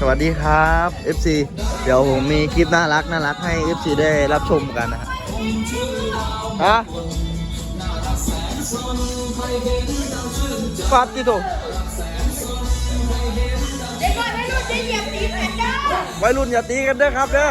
สวัสดีครับ FC เดี๋ยวผมมีคลิปน่ารักน่ารักให้ FC ได้รับชมกันนะฮะฮะฟาดที่ถูกเดี๋ยวก่อนให้ลูกจะเหยียบตีนกันเด้อวัยรุ่นอย่าตีกันเด้อครับเด้อ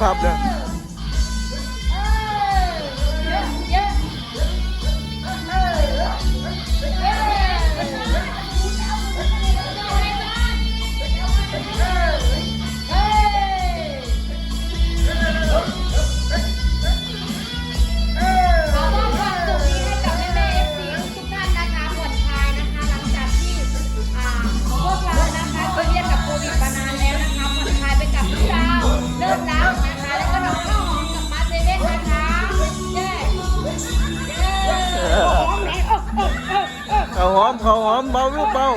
ขับ เขาหอมเขาหอมเบาลูกเบา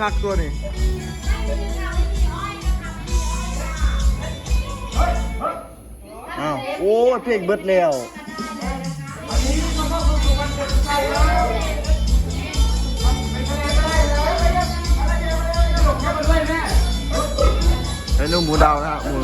คักตัวนี่อ้าวโอ้เพลงเบิดแล้วไอ้นุ่มหมูดาวนะฮะหมู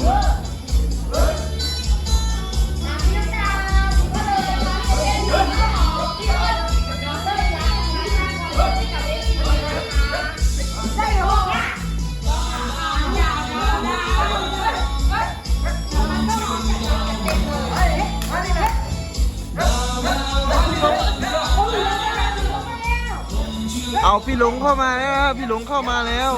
เอาพี่หลงเข้ามาแล้ว พี่หลงเข้ามาแล้ว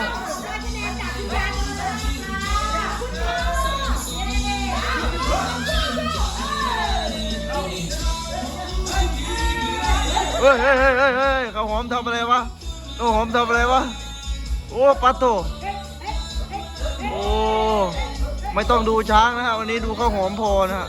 เฮ้ยเฮ้ยเฮ้ยเฮ้ยเข้าวหอมทำอะไรวะข้าวหอมทำอะไรวะ โอ้ปัตโต โอ้ ไม่ต้องดูช้างนะฮะวันนี้ดูข้าวหอมพอนะฮะ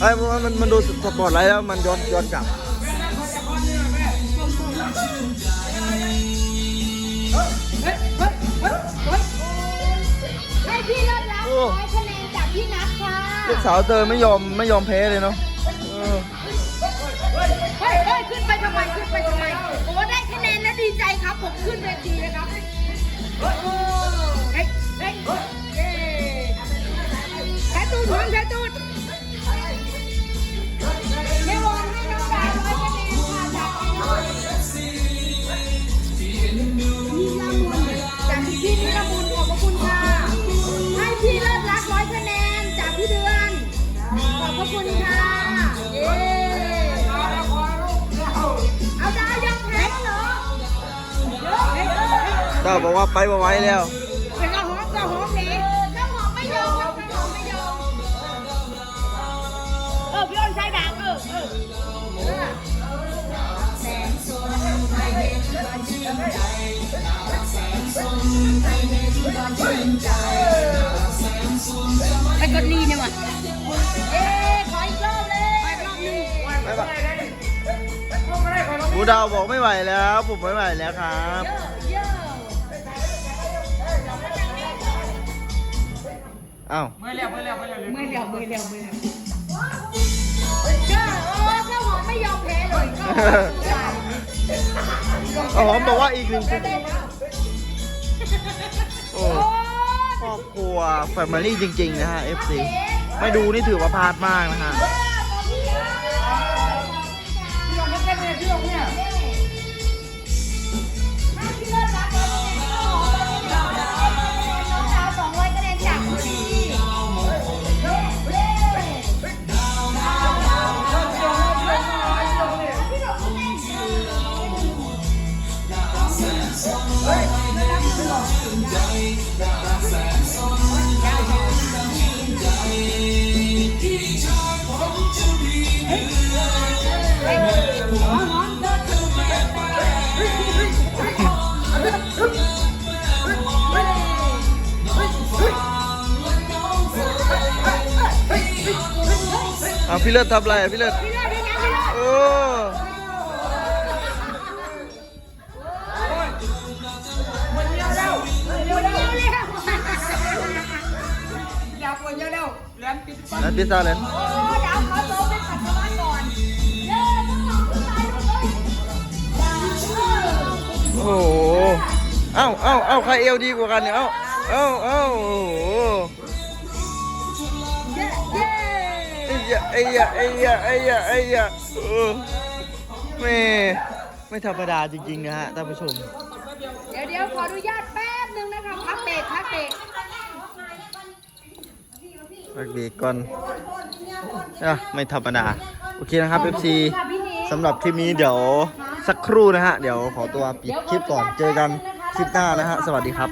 ไอ้ยมันมันมันดูสปอร์ตไลท์แล้วมันย้อนย้อนกลับให้พี่เลิศรับร้อยคะแนนจากพี่นัทค่ะสาวเตยไม่ยอมไม่ยอมแพ้เลยเนาะเออเฮ้ยเฮ้ยขึ้นไปทำไมขึ้นไปทำไมโอ้ได้คะแนนแล้วดีใจครับ ผมขึ้นเวทีนะครับ เจ้าบอกว่าไปมาไว้แล้วเป็นกระหอมกระหอมหนีกระหอมไม่ยอมครับกระหอมไม่ยอมเออพี่อ้นใช้ด่างเออเออเออไปกดลีเนี่ยว่ะเอ๊ะขออีกรอบเลยขออีกรอบหนึงหมูดาวบอกไม่ไหวแล้วผมไม่ไหวแล้วครับ เยอะเยอะอ้าวมือเดียวมือเดียวมือเดียวมือเดียวมือเดียวเจ้าโอ้เจ้าหอมไม่ยอมแพ้เลยก็สู้ตายเอาหอมบอกว่าอีกหนึ่งเต้นแล้วโอ้โอ้ครอบครัวแฟมิลี่จริง ๆ นะฮะ FC ไม่ดูนี่ถือว่าพลาดมากนะฮะ เอาพี่เลิศทำอะไรพี่เลิศพี่เลิศพี่เลิศพี่เลิศโอ้คนเดียวเร็วคนเดียวเร็วอยากปวเยอะแล้วแหลมปิดนั่นพิซซ่าเลยโอ้ดาวขอโต๊ะเป็นปัสสาวะก่อนดูเลยโอ้โหเอ้าเอ้าเอ้าใครเอวดีกว่ากันเนี่ย เอ้าเอ้าเอ้า ไอ้ยะไอ้ยะไอ้ยะไอ้ยะไอ้ยะเออแม่ไม่ธรรมดาจริงๆนะฮะท่านผู้ชม เดี๋ยวเดี๋ยวขออนุญาตแป๊บนึงนะคะพักเบรกพักเบรกพักเบรกก่อนอะไม่ธรรมดา โอเคนะครับ FC ค่ะพี่นิดสำหรับคลิปนี้เดี๋ยวสักครู่นะฮะ เดี๋ยวขอตัวปิดคลิปก่อนเจอกันคลิปหน้านะฮะ สวัสดีครับ